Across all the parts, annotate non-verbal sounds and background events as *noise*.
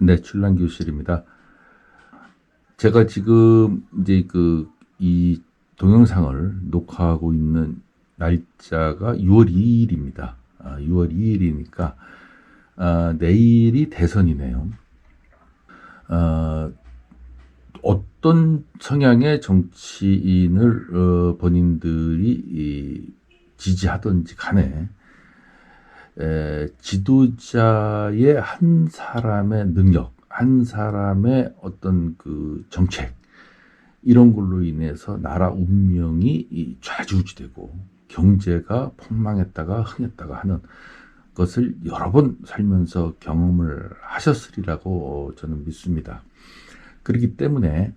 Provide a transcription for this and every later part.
네, 출란 교실입니다. 제가 지금 이제 그 이 동영상을 녹화하고 있는 날짜가 6월 2일입니다. 아, 6월 2일이니까 아, 내일이 대선이네요. 아, 어떤 성향의 정치인을 어, 본인들이 이, 지지하든지 간에 에, 지도자의 한 사람의 능력, 한 사람의 어떤 그 정책 이런 걸로 인해서 나라 운명이 이 좌지우지되고 경제가 폭망했다가 흥했다가 하는 것을 여러 번 살면서 경험을 하셨으리라고 저는 믿습니다. 그렇기 때문에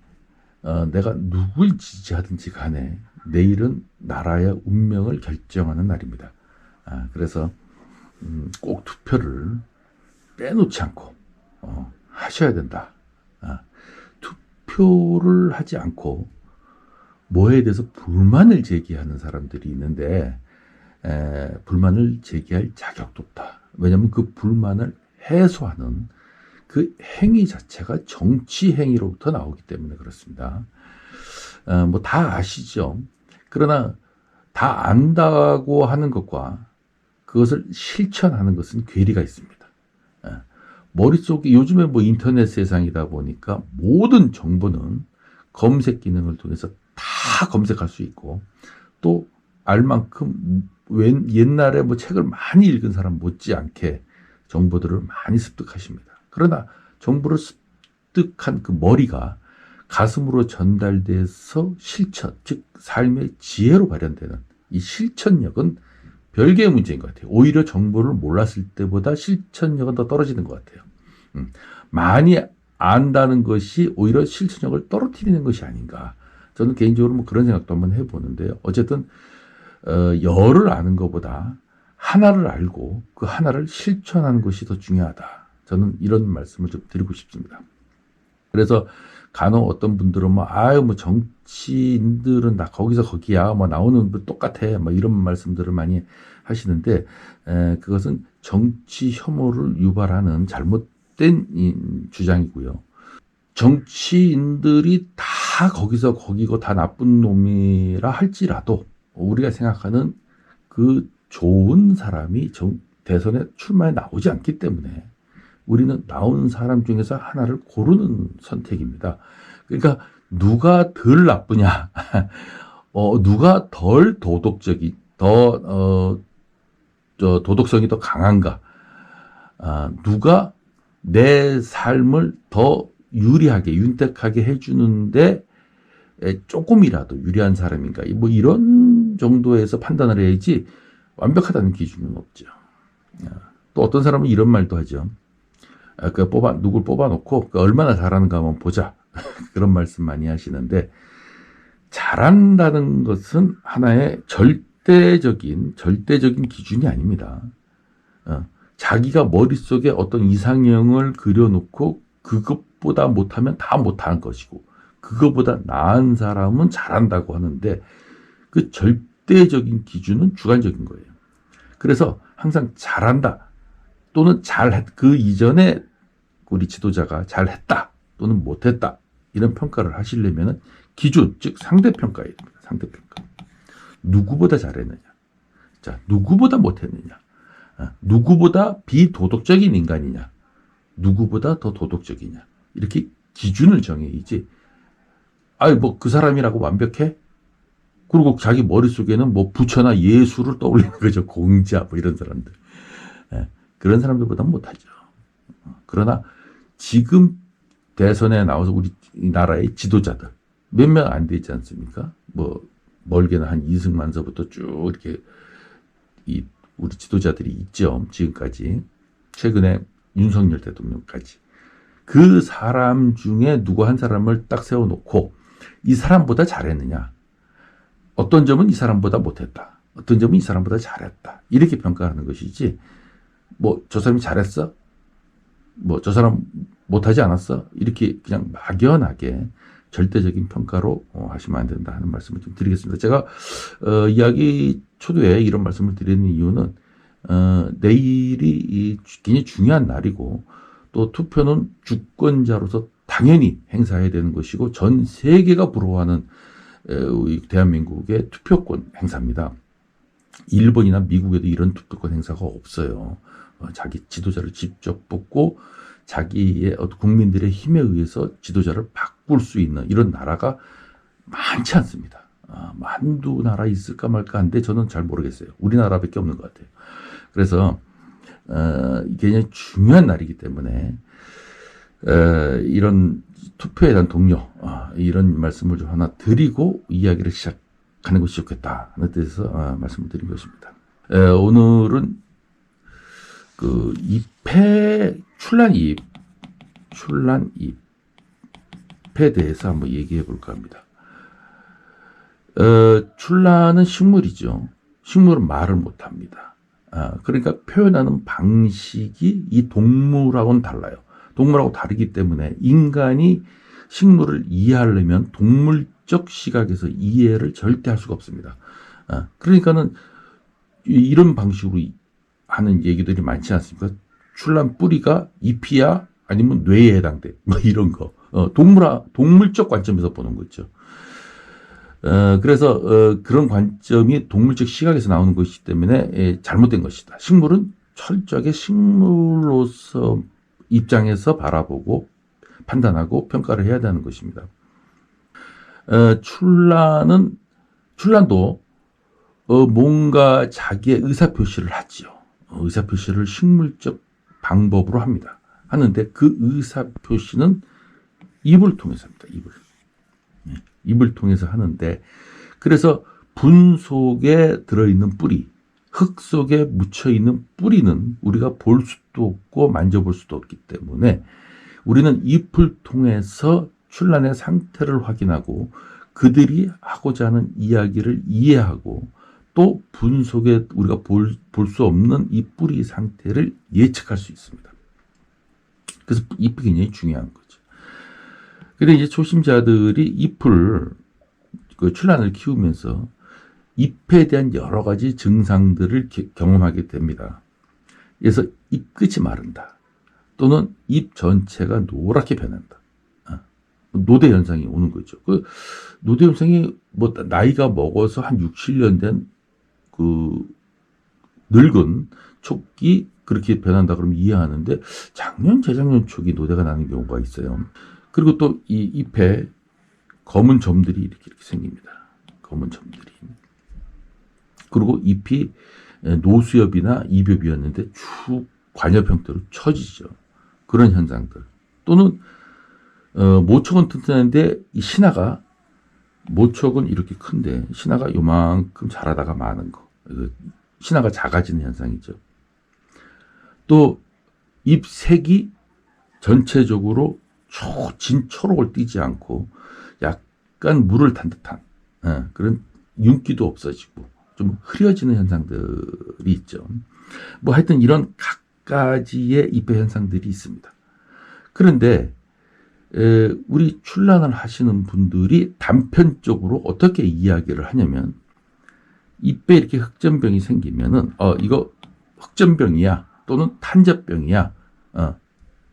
어, 내가 누굴 지지하든지 간에 내일은 나라의 운명을 결정하는 날입니다. 아, 그래서 음, 꼭 투표를 빼놓지 않고 어, 하셔야 된다. 아, 투표를 하지 않고 뭐에 대해서 불만을 제기하는 사람들이 있는데 에, 불만을 제기할 자격도 없다. 왜냐하면 그 불만을 해소하는 그 행위 자체가 정치 행위로부터 나오기 때문에 그렇습니다. 어, 뭐다 아시죠. 그러나 다 안다고 하는 것과 그것을 실천하는 것은 괴리가 있습니다. 예. 머릿속에 요즘에 뭐 인터넷 세상이다 보니까 모든 정보는 검색 기능을 통해서 다 검색할 수 있고 또 알만큼 웬 옛날에 뭐 책을 많이 읽은 사람 못지않게 정보들을 많이 습득하십니다. 그러나 정보를 습득한 그 머리가 가슴으로 전달돼서 실천, 즉 삶의 지혜로 발현되는 이 실천력은 별개의 문제인 것 같아요. 오히려 정보를 몰랐을 때보다 실천력은 더 떨어지는 것 같아요. 음, 많이 안다는 것이 오히려 실천력을 떨어뜨리는 것이 아닌가. 저는 개인적으로 뭐 그런 생각도 한번 해보는데요. 어쨌든 어, 열을 아는 것보다 하나를 알고 그 하나를 실천하는 것이 더 중요하다. 저는 이런 말씀을 좀 드리고 싶습니다. 그래서 간혹 어떤 분들은 뭐 아유 뭐 정치인들은 다 거기서 거기야 뭐 나오는 분 똑같아 뭐 이런 말씀들을 많이 하시는데 에, 그것은 정치 혐오를 유발하는 잘못된 이, 주장이고요. 정치인들이 다 거기서 거기고 다 나쁜 놈이라 할지라도 우리가 생각하는 그 좋은 사람이 정, 대선에 출마에 나오지 않기 때문에 우리는 나오는 사람 중에서 하나를 고르는 선택입니다. 그러니까 누가 덜 나쁘냐, *laughs* 어, 누가 덜 도덕적이, 더, 어, 저 도덕성이 더 강한가, 아, 누가 내 삶을 더 유리하게, 윤택하게 해주는데 조금이라도 유리한 사람인가, 뭐 이런 정도에서 판단을 해야지 완벽하다는 기준은 없죠. 아, 또 어떤 사람은 이런 말도 하죠. 아, 그 뽑아 누굴 뽑아놓고 그 얼마나 잘하는가 한번 보자 *laughs* 그런 말씀 많이 하시는데 잘한다는 것은 하나의 절 대적인 절대적인 기준이 아닙니다. 어, 자기가 머릿속에 어떤 이상형을 그려놓고 그것보다 못하면 다 못하는 것이고 그것보다 나은 사람은 잘한다고 하는데 그 절대적인 기준은 주관적인 거예요. 그래서 항상 잘한다 또는 잘했 그 이전에 우리 지도자가 잘했다 또는 못했다 이런 평가를 하시려면 기준 즉 상대 평가예요. 상대 평가. 누구보다 잘했느냐? 자 누구보다 못했느냐? 아, 누구보다 비도덕적인 인간이냐? 누구보다 더 도덕적이냐? 이렇게 기준을 정해야지. 아이 뭐 그 사람이라고 완벽해? 그리고 자기 머릿속에는 뭐 부처나 예수를 떠올리는 거죠. 공자 뭐 이런 사람들. 예. 그런 사람들보다 못하죠. 그러나 지금 대선에 나와서 우리 나라의 지도자들 몇 명 안 되지 않습니까? 뭐 멀게는 한 이승만서부터 쭉 이렇게 이 우리 지도자들이 있죠. 지금까지 최근에 윤석열 대통령까지 그 사람 중에 누구 한 사람을 딱 세워놓고 이 사람보다 잘했느냐? 어떤 점은 이 사람보다 못했다. 어떤 점은 이 사람보다 잘했다. 이렇게 평가하는 것이지. 뭐 저 사람이 잘했어? 뭐 저 사람 못하지 않았어? 이렇게 그냥 막연하게 절대적인 평가로 어, 하시면 안 된다 하는 말씀을 좀 드리겠습니다. 제가 어, 이야기 초두에 이런 말씀을 드리는 이유는 어, 내일이 이 굉장히 중요한 날이고 또 투표는 주권자로서 당연히 행사해야 되는 것이고 전 세계가 부러워하는 에, 대한민국의 투표권 행사입니다. 일본이나 미국에도 이런 투표권 행사가 없어요. 어, 자기 지도자를 직접 뽑고 자기의 국민들의 힘에 의해서 지도자를 바 꿀수 있는 이런 나라가 많지 않습니다. 아, 만두 나라 있을까 말까 한데 저는 잘 모르겠어요. 우리나라밖에 없는 것 같아요. 그래서 어, 이게 굉장히 중요한 날이기 때문에 에, 이런 투표에 대한 동료 아, 이런 말씀을 좀 하나 드리고 이야기를 시작하는 것이 좋겠다 하는 뜻에서 아, 말씀을 드린 것입니다. 에, 오늘은 그 입회 출란 입 출란 입 에 대해서 한번 얘기해 볼까 합니다. 어, 출란은 식물이죠. 식물은 말을 못 합니다. 아, 그러니까 표현하는 방식이 이 동물하고는 달라요. 동물하고 다르기 때문에 인간이 식물을 이해하려면 동물적 시각에서 이해를 절대 할 수가 없습니다. 아, 그러니까는 이- 이런 방식으로 이- 하는 얘기들이 많지 않습니까? 출란 뿌리가 잎이야 아니면 뇌에 해당돼 뭐 이런 거 어, 동물아 동물적 관점에서 보는 거죠. 어, 그래서 어, 그런 관점이 동물적 시각에서 나오는 것이기 때문에 예, 잘못된 것이다. 식물은 철저하게 식물로서 입장에서 바라보고 판단하고 평가를 해야 되는 것입니다. 어, 출란은 출란도 어, 뭔가 자기의 의사 표시를 하지요. 어, 의사 표시를 식물적 방법으로 합니다. 하는데 그 의사 표시는 입을 통해서 합니다. 입을. 예, 입을 통해서 하는데 그래서 분 속에 들어있는 뿌리, 흙 속에 묻혀 있는 뿌리는 우리가 볼 수도 없고 만져볼 수도 없기 때문에 우리는 잎을 통해서 출란의 상태를 확인하고 그들이 하고자 하는 이야기를 이해하고 또 분 속에 우리가 볼 수 없는 이 뿌리 상태를 예측할 수 있습니다. 그래서 잎이 굉장히 중요한 거죠. 근데 이제 초심자들이 잎을 그 출란을 키우면서 잎에 대한 여러 가지 증상들을 게- 경험하게 됩니다. 그래서 잎 끝이 마른다. 또는 잎 전체가 노랗게 변한다. 아, 노대 현상이 오는 거죠. 그 노대 현상이 뭐 나이가 먹어서 한 6, 7년 된 그 늙은 촉이 그렇게 변한다 그러면 이해하는데 작년, 재작년 촉이 노대가 나는 경우가 있어요. 그리고 또 이 잎에 검은 점들이 이렇게, 이렇게 생깁니다. 검은 점들이. 그리고 잎이 노수엽이나 이볏이었는데 축 관엽 형태로 처지죠. 그런 현상들. 또는 어, 모촉은 튼튼한데 이 신화가 모촉은 이렇게 큰데 신화가 요만큼 자라다가 마는 거. 이거 신화가 작아지는 현상이죠. 또 잎 색이 전체적으로 초, 진 초록을 띠지 않고 약간 물을 탄 듯한 예, 그런 윤기도 없어지고 좀 흐려지는 현상들이 있죠. 뭐 하여튼 이런 각가지의 잎의 현상들이 있습니다. 그런데 에, 우리 출란을 하시는 분들이 단편적으로 어떻게 이야기를 하냐면 잎에 이렇게 흑점병이 생기면은 어 이거 흑점병이야 또는 탄저병이야. 어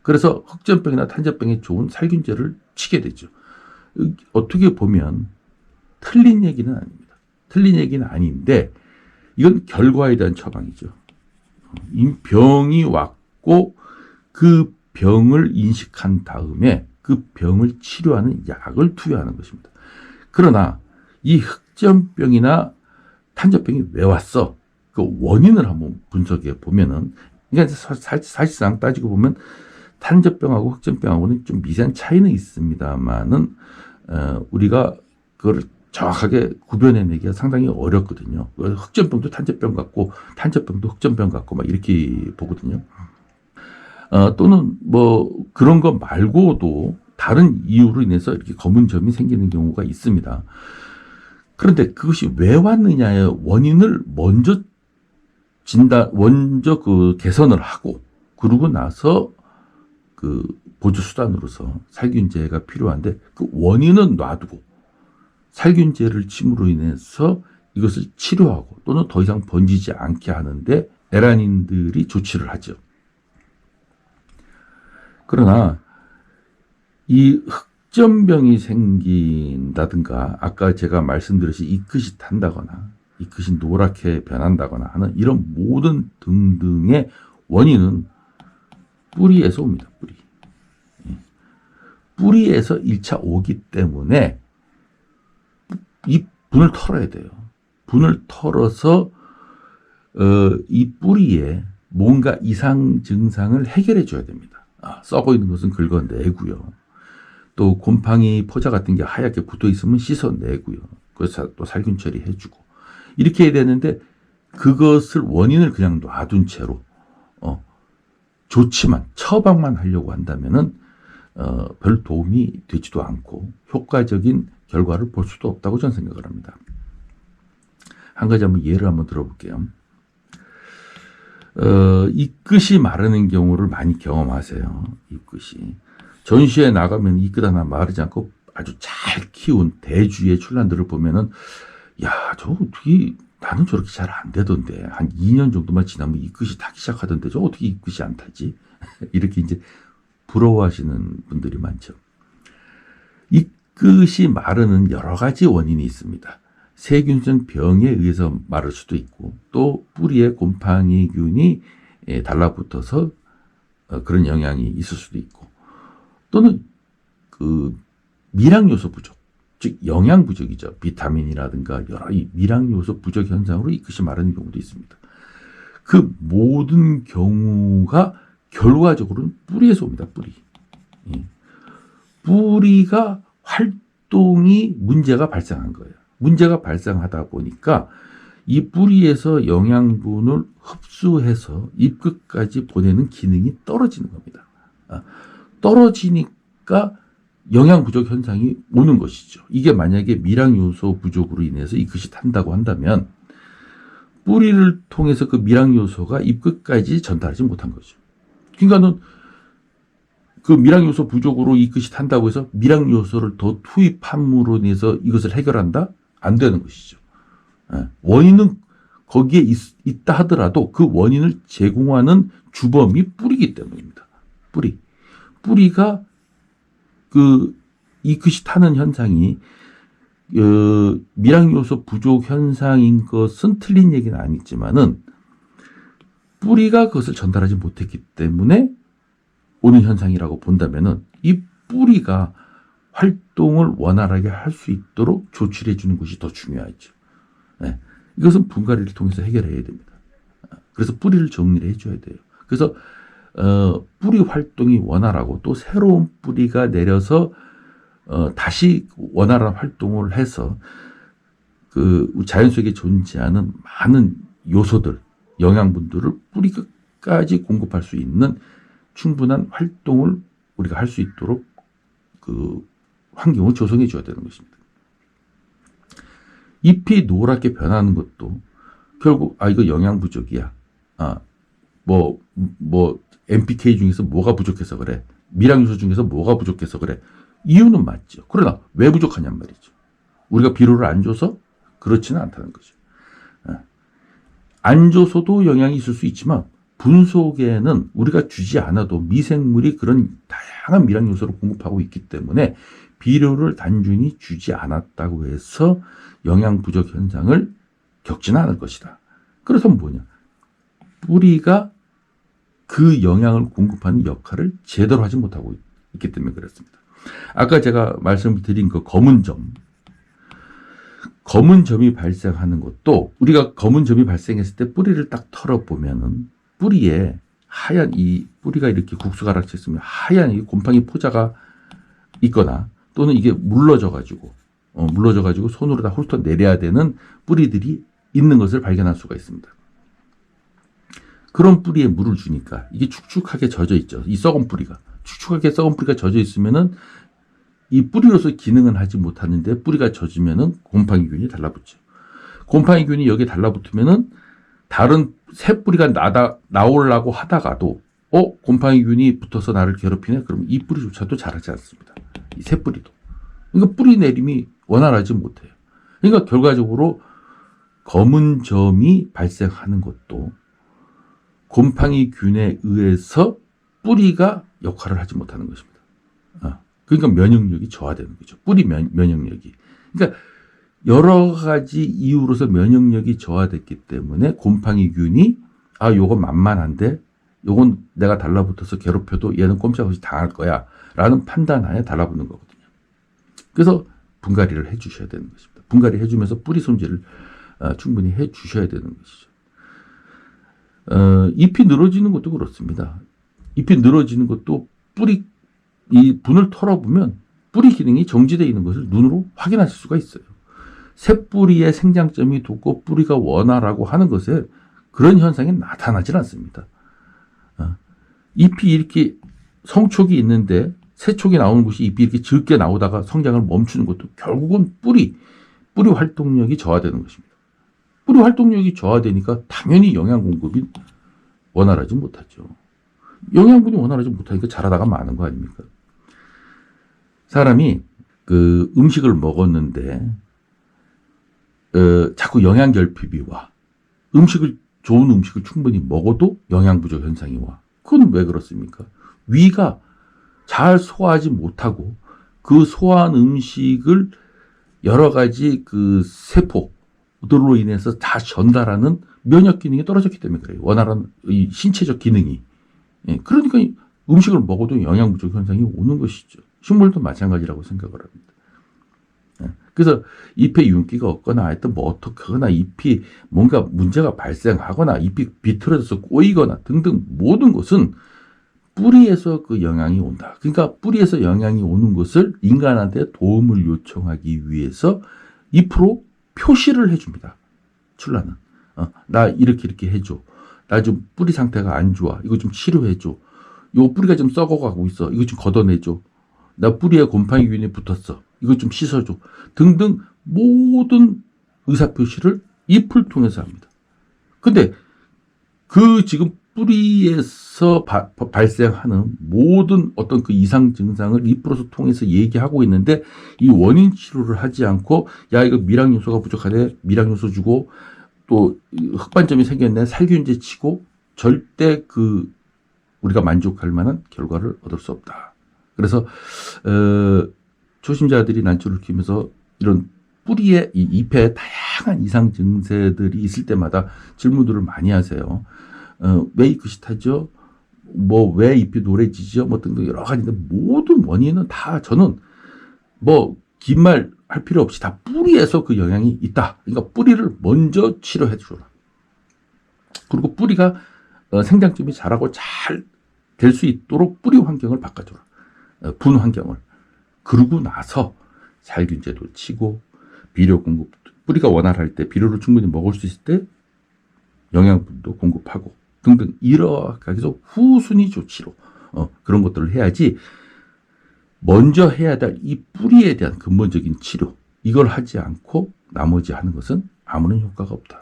그래서 흑점병이나 탄저병에 좋은 살균제를 치게 되죠. 이- 어떻게 보면 틀린 얘기는 아닙니다. 틀린 얘기는 아닌데 이건 결과에 대한 처방이죠. 이 병이 왔고 그 병을 인식한 다음에 그 병을 치료하는 약을 투여하는 것입니다. 그러나 이 흑점병이나 탄저병이 왜 왔어? 그 원인을 한번 분석해 보면은 그러니까 사실상 따지고 보면 탄저병하고 흑점병하고는 좀 미세한 차이는 있습니다만은 어, 우리가 그걸 정확하게 구별해내기가 상당히 어렵거든요. 그 흑점병도 탄저병 같고 탄저병도 흑점병 같고 막 이렇게 보거든요. 어, 또는 뭐 그런 것 말고도 다른 이유로 인해서 이렇게 검은 점이 생기는 경우가 있습니다. 그런데 그것이 왜 왔느냐의 원인을 먼저 진단, 먼저 그 개선을 하고 그러고 나서 그 보조 수단으로서 살균제가 필요한데 그 원인은 놔두고 살균제를 침으로 인해서 이것을 치료하고 또는 더 이상 번지지 않게 하는데 에란인들이 조치를 하죠. 그러나 이 흑점병이 생긴다든가 아까 제가 말씀드렸듯이 이 끝이 탄다거나 이 끝이 노랗게 변한다거나 하는 이런 모든 등등의 원인은 뿌리에서 옵니다. 뿌리. 예. 뿌리에서 1차 오기 때문에 이 분을 털어야 돼요. 분을 털어서 어, 이 뿌리에 뭔가 이상 증상을 해결해 줘야 됩니다. 아, 썩어 있는 것은 긁어내고요. 또 곰팡이 포자 같은 게 하얗게 붙어 있으면 씻어내고요. 그래서 또 살균 처리해주고 이렇게 해야 되는데 그것을 원인을 그냥 놔둔 채로 어, 좋지만 처방만 하려고 한다면은 어, 별 도움이 되지도 않고 효과적인 결과를 볼 수도 없다고 저는 생각을 합니다. 한 가지 한번 예를 한번 들어볼게요. 어, 이 끝이 마르는 경우를 많이 경험하세요. 이 끝이. 전시회 나가면 이 끝 하나 마르지 않고 아주 잘 키운 대주의 출란들을 보면은, 야, 저 어떻게, 나는 저렇게 잘 안 되던데. 한 2년 정도만 지나면 이 끝이 타기 시작하던데, 저 어떻게 이 끝이 안 타지? *laughs* 이렇게 이제 부러워하시는 분들이 많죠. 이 끝이 마르는 여러 가지 원인이 있습니다. 세균성 병에 의해서 마를 수도 있고 또 뿌리에 곰팡이균이 예, 달라붙어서 어, 그런 영향이 있을 수도 있고 또는 그 미량 요소 부족 즉 영양 부족이죠 비타민이라든가 여러 이 미량 요소 부족 현상으로 이 끝이 마르는 경우도 있습니다. 그 모든 경우가 결과적으로는 뿌리에서 옵니다. 뿌리. 예. 뿌리가 활동이 문제가 발생한 거예요. 문제가 발생하다 보니까 이 뿌리에서 영양분을 흡수해서 잎 끝까지 보내는 기능이 떨어지는 겁니다. 아, 떨어지니까 영양 부족 현상이 오는 것이죠. 이게 만약에 미량 요소 부족으로 인해서 이 끝이 탄다고 한다면 뿌리를 통해서 그 미량 요소가 잎 끝까지 전달하지 못한 거죠. 그러니까는 그 미량 요소 부족으로 이 끝이 탄다고 해서 미량 요소를 더 투입함으로 인해서 이것을 해결한다? 안 되는 것이죠. 예. 원인은 거기에 있, 다 하더라도 그 원인을 제공하는 주범이 뿌리기 때문입니다. 뿌리. 뿌리가 그 이 끝이 타는 현상이 어, 미량 요소 부족 현상인 것은 틀린 얘기는 아니지만은 뿌리가 그것을 전달하지 못했기 때문에 오는 현상이라고 본다면은 이 뿌리가 활동을 원활하게 할 수 있도록 조치를 해주는 것이 더 중요하죠. 네. 이것은 분갈이를 통해서 해결해야 됩니다. 그래서 뿌리를 정리를 해줘야 돼요. 그래서 어, 뿌리 활동이 원활하고 또 새로운 뿌리가 내려서 어, 다시 원활한 활동을 해서 그 자연 속에 존재하는 많은 요소들, 영양분들을 뿌리 끝까지 공급할 수 있는 충분한 활동을 우리가 할 수 있도록 그 환경을 조성해 줘야 되는 것입니다. 잎이 노랗게 변하는 것도 결국 아 이거 영양 부족이야. 아뭐뭐 뭐 NPK 중에서 뭐가 부족해서 그래. 미량 요소 중에서 뭐가 부족해서 그래. 이유는 맞죠. 그러나 왜 부족하냔 말이죠. 우리가 비료를 안 줘서 그렇지는 않다는 거죠. 안 줘서도 영향이 있을 수 있지만 분속에는 우리가 주지 않아도 미생물이 그런 다양한 미량 요소를 공급하고 있기 때문에 비료를 단순히 주지 않았다고 해서 영양 부족 현상을 겪지는 않을 것이다. 그렇다면 뭐냐? 뿌리가 그 영양을 공급하는 역할을 제대로 하지 못하고 있기 때문에 그렇습니다. 아까 제가 말씀드린 그 검은 점, 검은 점이 발생하는 것도 우리가 검은 점이 발생했을 때 뿌리를 딱 털어보면은 뿌리에 하얀 이 뿌리가 이렇게 국수가락지 있으면 하얀 이 곰팡이 포자가 있거나 또는 이게 물러져 가지고 어, 물러져 가지고 손으로 다 훑어 내려야 되는 뿌리들이 있는 것을 발견할 수가 있습니다. 그런 뿌리에 물을 주니까 이게 축축하게 젖어 있죠. 이 썩은 뿌리가 축축하게 썩은 뿌리가 젖어 있으면은 이 뿌리로서 기능은 하지 못하는데 뿌리가 젖으면은 곰팡이균이 달라붙죠. 곰팡이균이 여기에 달라붙으면은 다른 새 뿌리가 나다 나오려고 하다가도 어 곰팡이균이 붙어서 나를 괴롭히네. 그러면 이 뿌리조차도 자라지 않습니다. 이 새 뿌리도. 그러니까 뿌리 내림이 원활하지 못해요. 그러니까 결과적으로 검은 점이 발생하는 것도 곰팡이균에 의해서 뿌리가 역할을 하지 못하는 것입니다. 어, 그러니까 면역력이 저하되는 거죠. 뿌리 면, 면역력이. 그러니까 여러 가지 이유로서 면역력이 저하됐기 때문에 곰팡이균이 아 요거 만만한데 요건 내가 달라붙어서 괴롭혀도 얘는 꼼짝없이 당할 거야 라는 판단하에 달라붙는 거거든요. 그래서 분갈이를 해 주셔야 되는 것입니다. 분갈이 해 주면서 뿌리 손질을 어, 충분히 해 주셔야 되는 것이죠. 어, 잎이 늘어지는 것도 그렇습니다. 잎이 늘어지는 것도 뿌리 이 분을 털어보면 뿌리 기능이 정지되어 있는 것을 눈으로 확인하실 수가 있어요. 새 뿌리의 생장점이 돋고 뿌리가 원활하고 하는 것에 그런 현상이 나타나질 않습니다. 어, 잎이 이렇게 성촉이 있는데 새 촉이 나오는 곳이 잎이 이렇게 적게 나오다가 성장을 멈추는 것도 결국은 뿌리, 뿌리 활동력이 저하되는 것입니다. 뿌리 활동력이 저하되니까 당연히 영양 공급이 원활하지 못하죠. 영양분이 원활하지 못하니까 자라다가 마는 거 아닙니까? 사람이 그 음식을 먹었는데 어, 자꾸 영양 결핍이 와. 음식을 좋은 음식을 충분히 먹어도 영양 부족 현상이 와. 그건 왜 그렇습니까? 위가 잘 소화하지 못하고 그 소화한 음식을 여러 가지 그 세포 들로 인해서 다 전달하는 면역 기능이 떨어졌기 때문에 그래요. 원활한 이 신체적 기능이. 예, 그러니까 이 음식을 먹어도 영양 부족 현상이 오는 것이죠. 식물도 마찬가지라고 생각을 합니다. 예, 그래서 잎에 윤기가 없거나 하여튼 뭐 어떻거나 잎이 뭔가 문제가 발생하거나 잎이 비틀어져서 꼬이거나 등등 모든 것은 뿌리에서 그 영향이 온다. 그러니까 뿌리에서 영향이 오는 것을 인간한테 도움을 요청하기 위해서 잎으로 표시를 해줍니다. 출라는. 어, 나 이렇게 이렇게 해줘. 나 좀 뿌리 상태가 안 좋아. 이거 좀 치료해줘. 요 뿌리가 좀 썩어가고 있어. 이거 좀 걷어내줘. 나 뿌리에 곰팡이 균이 붙었어. 이거 좀 씻어줘. 등등 모든 의사표시를 잎을 통해서 합니다. 근데 그 지금 뿌리에서 바- 바- 발생하는 모든 어떤 그 이상 증상을 잎으로서 통해서 얘기하고 있는데 이 원인 치료를 하지 않고 야 이거 미량 요소가 부족하네 미량 요소 주고 또 흑반점이 생겼네 살균제 치고 절대 그 우리가 만족할 만한 결과를 얻을 수 없다. 그래서 어, 초심자들이 난초를 키우면서 이런 뿌리에 이 잎에 다양한 이상 증세들이 있을 때마다 질문들을 많이 하세요. 어, 왜 이것이 타죠? 뭐 왜 잎이 노래지죠? 뭐 등등 여러 가지인데 모든 원인은 다 저는 뭐 긴 말 할 필요 없이 다 뿌리에서 그 영향이 있다. 그러니까 뿌리를 먼저 치료해 주라. 그리고 뿌리가 어, 생장점이 자라고 잘 될 수 있도록 뿌리 환경을 바꿔줘라. 어, 분 환경을. 그러고 나서 살균제도 치고 비료 공급 뿌리가 원활할 때 비료를 충분히 먹을 수 있을 때 영양분도 공급하고 등등 이렇게 해서 후순위 조치로 어, 그런 것들을 해야지 먼저 해야 될 이 뿌리에 대한 근본적인 치료 이걸 하지 않고 나머지 하는 것은 아무런 효과가 없다.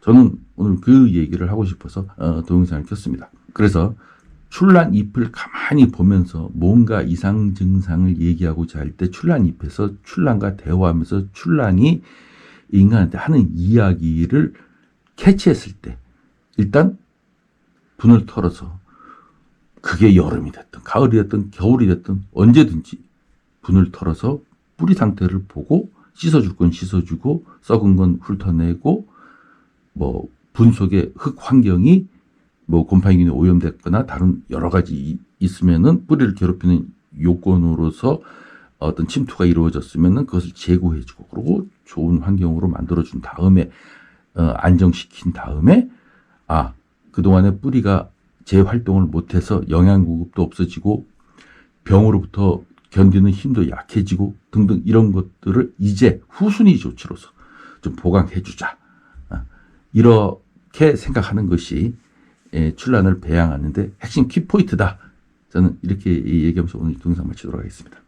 저는 오늘 그 얘기를 하고 싶어서 어, 동영상을 켰습니다. 그래서 출란 잎을 가만히 보면서 뭔가 이상 증상을 얘기하고자 할 때 출란 잎에서 출란과 대화하면서 출란이 인간한테 하는 이야기를 캐치했을 때 일단 분을 털어서 그게 여름이 됐든 가을이 됐든 겨울이 됐든 언제든지 분을 털어서 뿌리 상태를 보고 씻어줄 건 씻어주고 썩은 건 훑어내고 뭐 분 속에 흙 환경이 뭐 곰팡이균에 오염됐거나 다른 여러 가지 이- 있으면은 뿌리를 괴롭히는 요건으로서 어떤 침투가 이루어졌으면은 그것을 제거해주고 그리고 좋은 환경으로 만들어준 다음에 어, 안정시킨 다음에 아 그동안에 뿌리가 재활동을 못해서 영양 공급도 없어지고 병으로부터 견디는 힘도 약해지고 등등 이런 것들을 이제 후순위 조치로서 좀 보강해 주자 아, 이렇게 생각하는 것이 예, 출란을 배양하는데 핵심 키포인트다. 저는 이렇게 얘기하면서 오늘 동영상 마치도록 하겠습니다.